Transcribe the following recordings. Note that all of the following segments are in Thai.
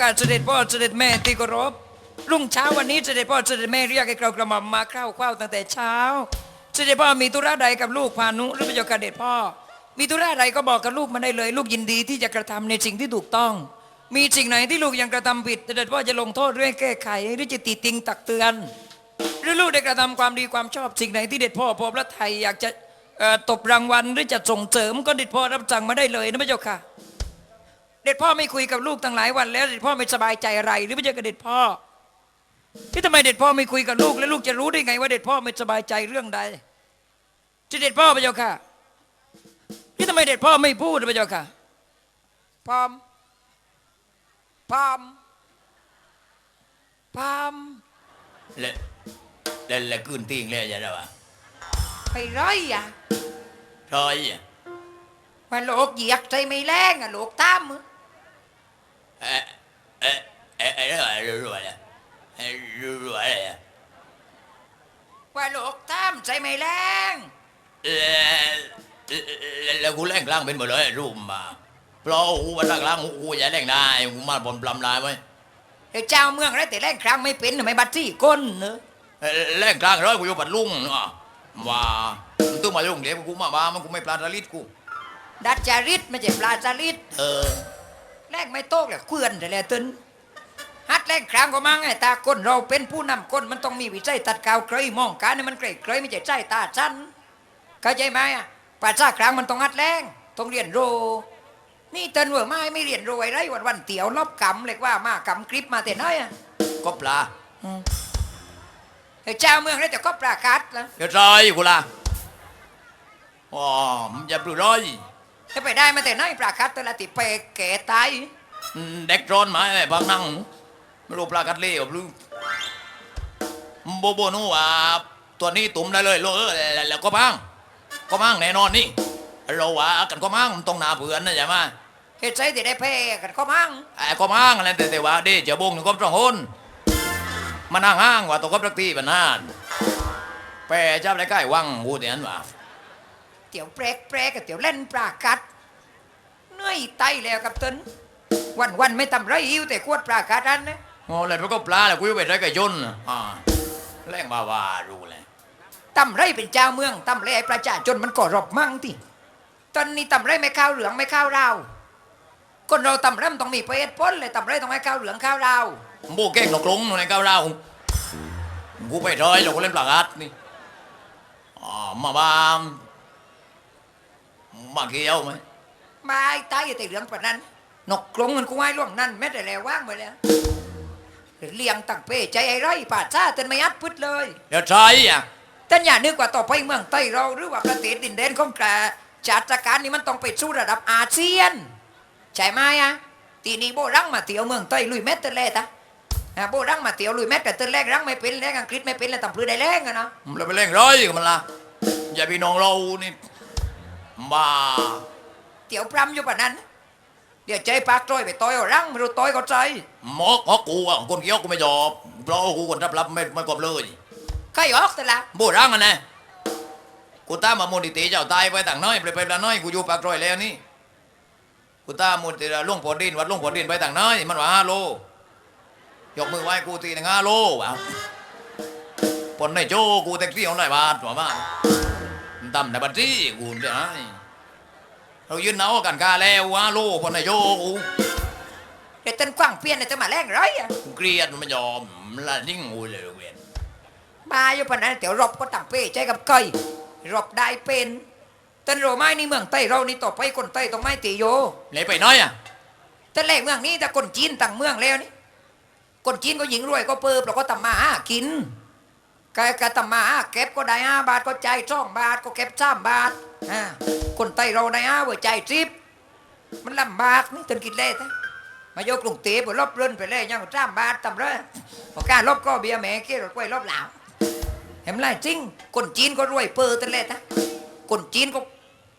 ค่ะเสด็จพ่อเสด็จแม่ที่เคารพรุ่งเช้าวันนี้เสด็จพ่อเสด็จแม่เรียกให้เรากระหม่อมมาเข้าเฝ้าตั้งแต่เช้า เสด็จพ่อมีธุระใดกับลูกพานุหรือพระเจ้าค่ะเด็จพ่อ มีธุระใดก็บอกกับลูกมาได้เลย ลูกยินดีที่จะกระทำในสิ่งที่ถูกต้อง มีสิ่งไหนที่ลูกยังกระทำผิด เสด็จพ่อจะลงโทษหรือให้แก้ไขหรือจะติติงตักเตือน หรือลูกได้กระทำความดีความชอบสิ่งไหนที่เด็ดพ่อพอพระไทยอยากจะตบรางวัลหรือจะส่งเสริมก็เด็ดพ่อรับสั่งมาได้เลยนะพระเจ้าค่ะ เด็ดพ่อไม่คุยกับลูกตั้งหลายวัน แล้วเด็ดพ่อไม่สบายใจอะไร หรือไม่ใช่กับเด็ดพ่อ ที่ทำไมเด็ดพ่อไม่คุยกับลูก แล้วลูกจะรู้ได้ไง ว่าเด็ดพ่อไม่สบายใจเรื่องใดที่เด็ดพ่อพระเจ้าค่ะที่ทำไมเด็ดพ่อไม่พูดพระเจ้าค่ะพร้อมพร้อมพร้อมและและและคืนทิ้งเลยจะได้ปะไปร้อยอะทอยอะว่าโลกเหยียกใจไม่แรงอะโลกตามมือ เอ๊ะเอ๊ะเอ๊ะเอ๊ะอ๊ะรู้อะไรเอ๊ะรู้อะไรอะว่าโลกตามใจไม่แรงแล้วแล้วแล้วกูแรงกลางเป็นหมดเลยรูปมาเพราะกูมาตั้งกลางกูอย่าแรงได้กูมาบนปลำลายไว้เดี๋ยวเจ้าเมืองไรแต่แรงครั้งไม่เป็นไม่บัดซี่ก้นเนอะเออแรงกลางร้อยกูอยู่ปัดลุงอะว่ามึงต้องมาลุงเดี๋ยวกูมาบ้ามันกูไม่ปลาทะลิดกูดัดจาริตไม่ใช่ปลาจาริตเออ แรงไม่โต๊กเลยเคลื่อนแต่ละตึนฮัดแรงครั้งก็มั่งไงตาคนเราเป็นผู้นำคนมันต้องมีวิจัยตัดกาวเคยมองการนี่มันเกรยเคยไม่ใช่ใจตาชั้นเข้าใจไหมอะป่าชาครั้งมันต้องฮัดแรงต้องเรียนรู้นี่เตินเวอร์ไม่ไม่เรียนรู้ไอ้ไรวันวันๆเตี๋ยวรอบกำเลยว่ามากำคลิปมาแต่น้อยอะก็ปลาเฮ้ยเจ้าเมืองได้แต่ก็ประกาศแล้วเดี๋ยวร้อยกูละอ๋อมันจะปลุกร้อย จะไปได้มาแต่น้อยประกาศแต่ละติไปแก่ตายอืมเด็กร้อนมาไอ้บางนั่งไม่รู้ปลากัดเล่หรือโบโบนูว่าตัวนี้ตุ่มได้เลยโลเออแล้วแล้วก็พังก็พังแน่นอนนี่เราว่ากันก็พังมันต้องหนาเผื่อนนะใช่ไหมเหตุใจที่ได้แพ้กันก็มั่งไอ้ก็พังอะไรแต่แต่ว่าเดี๋ยวจะบงหนึ่งก็ต้องคนมันห่างห้างว่าตัวก็ประตีปัญหาแปรเจ้าไรใกล้วังกูเดี๋ยวนั้นว่า เตี๋ยวแปรกแปรกกับเตี๋ยวเล่นประกาศเหนื่อยไตแล้วกับตนวันวันๆไม่ทำไรหิวแต่ขวดประกาศนั้นนะโอ้แล้วมันก็ปลาแล้วกูจะไปไรกับยนต์น่ะอ่าแรงบาว่ารู้เลยทำไรเป็นเจ้าเมืองทำไรให้ประชาชนมันก็รบมั่งที่ตอนนี้ทำไรไม่ข้าวเหลืองไม่ข้าวเราวคนเราทำไรมันต้องมีประเภทพ้นเลยทำไรต้องให้ข้าวเหลืองข้าวเราวโบเก้งนกลงในก้าวเรากูไปร้อยแล้วกูเล่นปลากัดนี่อ๋อมาบ้าม มาเกี่ยวไหมมาไอ้ตายอย่าแต่เหลืองปานนั้นนกกรงมันกูให้ล่วงนั่นแม้แต่แล้วว่างไปแล้วเลี้ยงตั้งเป้ใจไอ้ไรป่าช้าเต้นไม่อัดพึดเลยเดี๋ยวใช่อะท่านอย่านึกว่าต่อไปเมืองไต้เราหรือว่าประเทศดินแดนของกระชาติการนี้มันต้องไปสู่ระดับอาเซียนใช่ไหมอะทีนี้โบรังมาเที่ยวเมืองไต้ลุยเม็ดเต้นแรกอะอะโบรังมาเที่ยวลุยเม็ดแต่เต้นแรกรังไม่เป็นแรกอังกฤษไม่เป็นแล้วทำพลือได้แรงอะเนาะเราไปเล่นร้อยกับมันละอย่าพี่น้องเรานี่ บ้าเที่ยวปรำอยู่ปะนั้น เดี๋ยวใจปากต้อยไปต้อยเอารังไม่รู้ต้อยก็ใจหมอกหมอกกูอะคนเกี้ยวกูไม่ยอมเพราะกูคนรับรับไม่ไม่กบเลยใครออกแต่ละโบรังอะนะกูตามมามูลนิธิเจ้าตายไปต่างน้อยไปไปละน้อยกูอยู่ปากรอยแล้วนี่กูตามมูลนิธิลุงผลดินวัดลุงผลดินไปต่างน้อยมันว่าห้าโลยกมือไหว้กูตีหนึ่งห้าโลว่ะผลในโจกูแท็กซี่เอาหน่อยบาทว่ามา ตำในบัตรที่กูเดี๋ยวนะเรายืนเอากันกาแล้วห้าโลผลในโจกูเดี๋ยวเต้นกว้างเปลี่ยนเดี๋ยวจะมาแรงไรอะกูเกลียดมันไม่ยอมมันละยิ่งกูเลยเวียนมาอยู่ปะนั้นเดี๋ยวรบก็ตั้งเป้ใจกับก้อยรบได้เป็นต้นโรไม้นี่เมืองไต้เรานี่ต่อไปคนไต้ต้องไม่ตีโยเลยไปน้อยอะแต่แรกเมืองนี้แต่คนจีนต่างเมืองแล้วนี่คนจีนก็หญิงรวยก็เปิบเราก็ทำมาหากิน กายกทำมาหาเก็บก็ได้ห้าบาทก็ใจ่ายสองบาทก็เก็บสามบาทอ่าคนไตเราได้ห้าว่าจ่ายสิบมันลำบากนี่จนกินเล่นะมาโยกกรุงเทพไปลบเรื่นไปเลยยังสามบาททำเลยพอการลบก็เบียร์แม่เกี้ยรถกล้วยลบเหลาเห็นไหมจริงคนจีนก็รวยเปิดแต่เล่นะคนจีนก็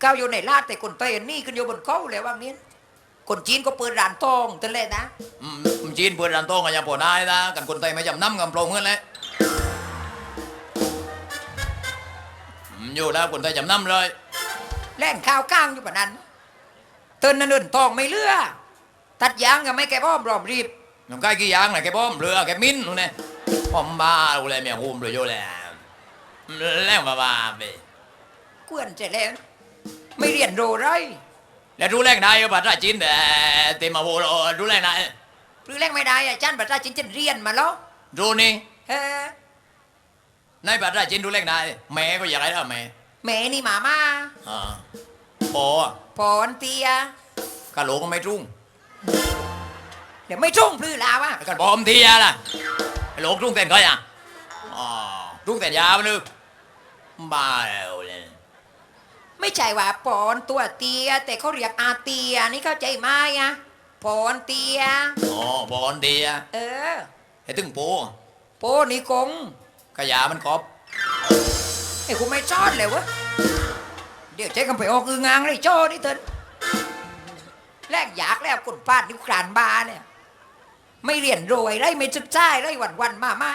ก้าวอยู่ในลาดแต่คนไตนี่ขึ้นอยู่บนเขาเลยว่างี้คนจีนก็เปิดร้านทองแต่เล่นะอืมจีนเปิดร้านโต้งกันยังพอได้นะกันคนไทยไม่จำน้ำกันโปร่งเงินเลย อืมอยู่แล้วคนไทยจำน้ำเลยแล่งข้าวก้างอยู่ปะนั้นเตือนนั่นเดินทองไม่เลือตัดยางก็ไม่แก่บ้อมรอมรีบน้ำใกล้กี่อยางไหนแกป้อมเรือแกมิ้นนู่นเนี่ยป้อมบ้ากูเลยเมียคุมเลยโยแหล้วแล้วมาบ้าไปกวนจะแล้วไม่เรียนโรไรแล้วรู้แรงได้ภาษาจีนแต่เต็มมาโวโลรู้แรงได้หรือแรงไม่ได้อาจารย์ประชาชินจะเรียนมาแล้วรู้นี่เฮ้ ในภาษาจีนรู้แรงได้แม่ก็อยากได้แล้วแม่แม่นี่หมามาอ่าปอพอนเตียกะโหลกก็ไม่รุ่งเดี๋ยวไม่ทุ่งพลื้อลาวะกันบอมทีอะล่ะไอ้โหลกรุ่งเต้นก็ยังอ๋อรุ่งเต้นยาวนึกบ้าแล้วเลยไม่ใช่ว่าปอนตัวเตีย แต่เขาเรียกอาเตียนี่เข้าใจไหมอะปอนเตียอ๋อบอลเดียเออไอ้ตึงโปโปนี่กง ขยามันกรอบไอ้กูไม่ชอดเลยวะเดี๋ยวใจกันไปออกอืองางเลยโจ้นี่เถินแลกอยากแล้วกดพลาดนิ้วกรานบาเนี่ย ไม่เรียนโรยไรไม่ศึกษาไรวันวันมาไม้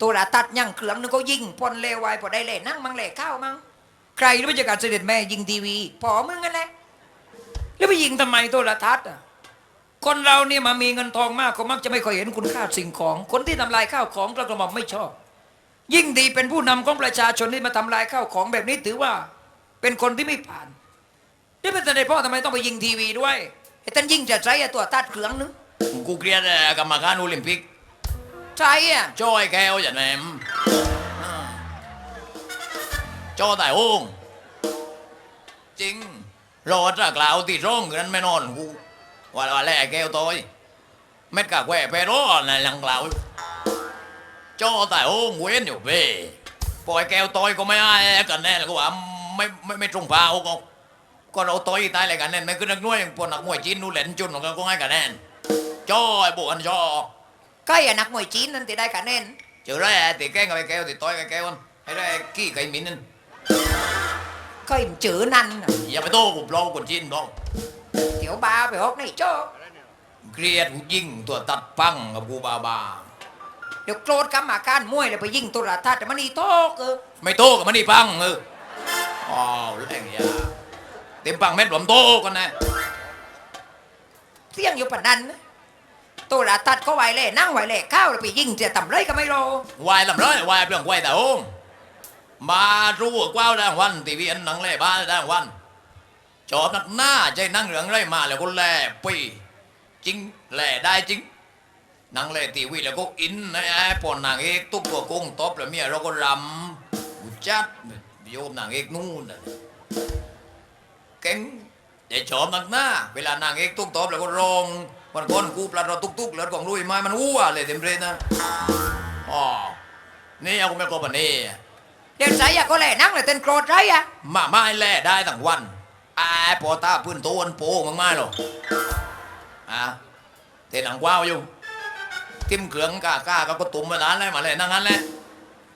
ตัวละตัดยังเครื่องนึงก็ยิงปนเลวไวพอได้เลยนั่งมังเลยเข้ามังใครรู้จักการเสด็จแม่ยิงทีวีพอมึงกันแหละแล้วไปยิงทำไมตัวละทัดอะคนเราเนี่ยมามีเงินทองมากก็มักจะไม่ค่อยเห็นคุณค่าสิ่งของ คนที่ทำลายข้าวของกระหม่อมไม่ชอบ ยิ่งดีเป็นผู้นำของประชาชนที่มาทำลายข้าวของแบบนี้ถือว่า เป็นคนที่ไม่ผ่านนี่เป็นแต่ในพ่อทำไมต้องไปยิงทีวีด้วยไอ้ท่านยิ่งจะใช้ไอ้ตัวตัดเครื่องนึงกูเกลียดเอ่อกรรมการโอลิมปิกใช่อะจ้อยแก้วอย่างแหนมอ่าจ้อแต่โอ่งจริงรอจากกล่าวตีร่องกันไม่นอนกูว่าว่าแล่แก้วต้อยเม็ดกะแควแปรร้อนในหลังกล่าว จ้อแต่โอ่งเว้นอยู่เว้ยปล่อยแก้วต้อยก็ไม่ได้กันแน่แล้วก็ว่าไม่ไม่ไม่ตรงพาเขาก็ก็เราต้อยตายอะไรกันแน่ไม่คือนักมวยพวกนักมวยจีนนู่นแหลนจุนก็ให้กันแน่จ้อยบวกจ้อก็อย่านักมวยจีนนั่นที่ได้คะแนน chờ ra thì cái người kêu thì tôi cái kêu anh hay là kỹ cái mình anh ก็อิ่มจือนั่นน่ะ giờ phải tô cục lô còn chín đâu เดี๋ยวบาไปฮอกในโจ้ kia cũng dinh tua tắt băng gặp cô bà bà เดี๋ยวโกรธกรรมาการมวยเลยไปยิงตัวละทัดแต่มันนี่โตกเออ mày tô cái mà đi băng ừ ồ lên ya tìm băng mét bấm tô con này เสี่ยงอยู่ปานนั้นนะตัวละทัดก็ไหวเลยนั่งไหวเลยข้าวเลยไปยิงจะต่ำไรก็ไม่รอ hoài làm rồi hoài bằng quay tao không mà ru ở quao đang hoan thì vì anh nắng lệ ba đang hoan chó nặng na chơi năng rừng đây mà là con lè pì chính lè đai chính năng lệ thì vì là có in này ai bọn nàng ấy túc của cung top là mía nó có rầm chát vô nàng ấy นู่นน่ะเก่ง để chó nặng na vì là nàng ấy túc top là con rong còn con cu là nó túc túc là còn lui mai มันอู้ à เลยเต็มเรนนะอ๋อนี่เอาไม่ก็ปนนี่เดี๋ยวใส่ยาก็แหล่นั่งเลยเต้นโกรธไรอะมาไม่แล่ได้ทั้งวันไอ้ปอตาพื้นโตนโปมึงไม่หรอกอะเทหนังกว้าวอยู่ ทิมเขืองกากาก็กระตุ่มมาล้านเลยมาเลยนั่งงั้นแหละ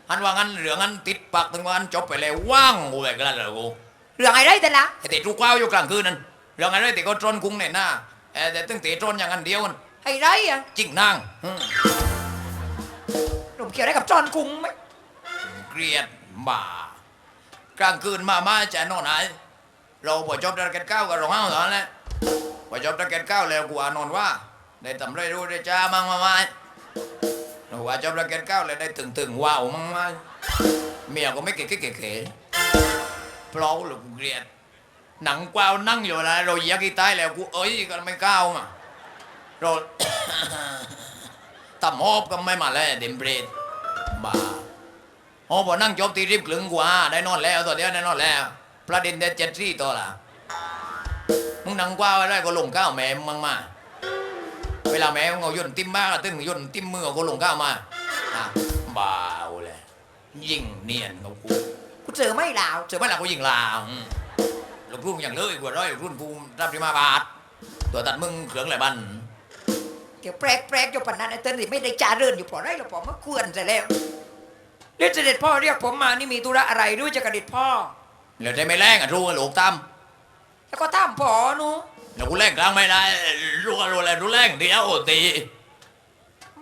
อันว่างั้นเหลืองงั้นติดปากถึงวันจบไปเลยว่างกูแบบนั้นเหรอกูเรื่องอะไรแต่ละไอ้ติดลูกกว้าวอยู่กลางคืนนั่นเรื่องอะไรติดก็ตรนกุ้งเนี่ยหน้าเออแต่ตึงติดตรนอย่างนั้นเดียวกันไอ้ไรอะจริงนางอืมหนุ่มเกี่ยวอะไรกับจอนกุ้งไหมเกลียดบ่ากลางคืนมามาจะนอนไหนเราพอจบตะเก็ดเก้าก็ร้องไห้ตอนนั้นแหละพอจบตะเก็ดเก้าแล้วกูอานอนว่าได้ทำไรรู้ได้จ้ามั่งมาไหม เราว่าจบตะเก็ดเก้าเลยได้ตึงตึงว้าวมั่งไหมเมียก็ไม่เก๋เก๋เก๋เก๋เพราะหรือกูเกลียด หนังกวาวนั่งอยู่นะเราเหยียกอีตายแล้วกูเอ้ยก็ไม่ก้าวมาเราตำฮอบก็ไม่มาแล้วเดมเบรดบ้าโอ้พอนั่งจบตีริบกลึงกว่า ได้นอนแล้วตัวเดียวได้นอนแล้วประเด็นเด็ดเจ็ดสี่ตัวละมึงนั่งกว่าอะไรก็ลงก้าวแม่มึงมา เวลาแม่มึงเอาย่นติ้มมากตึงย่นติ้มมือก็ลงก้าวมาอะบ้าวเลยยิงเนียนกับกูกูเจอไม่ลาวเจอไหมล่ะกูยิงลาวลูกรุ่นอย่างเลยกว่าร้อยรุ่นกูรับที่มาบาทตัวตัดมึงเขืองไหลบันเดี๋ยวแปลกแปลกอยู่ปานนั้นไอ้เต้นนี่ไม่ได้จ่าเรินอยู่พอไรหรอกพอมาควรจะแล้วเรียกเสด็จพ่อเรียกผมมานี่มีธุระอะไรด้วยจะกระดิดพ่อแล้วได้ไม่แรงอะรู้กันลูกตั้มแล้วก็ตามพ่อห นูแล้วกูแรงกลางไม่ได้รู้กันรู้อะไรรู้แรงเดียวตี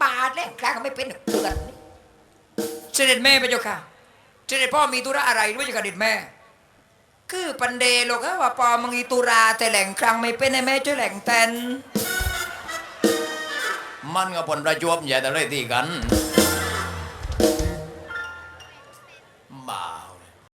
บาดแรงกลางก็ไม่เป็นเพื่อนนี่เสด็จแม่ไปเจ้าค่ะ เสด็จพ่อมีธุระอะไรด้วยจะกระดิดแม่ คือปันเดโลกะว่าปอมึงอีตุราแต่แหล่งครั้งไม่เป็นไอ้แม่ช่วยแหล่งแตนมันก็ผลประจวบใหญ่แต่เลยตีกัน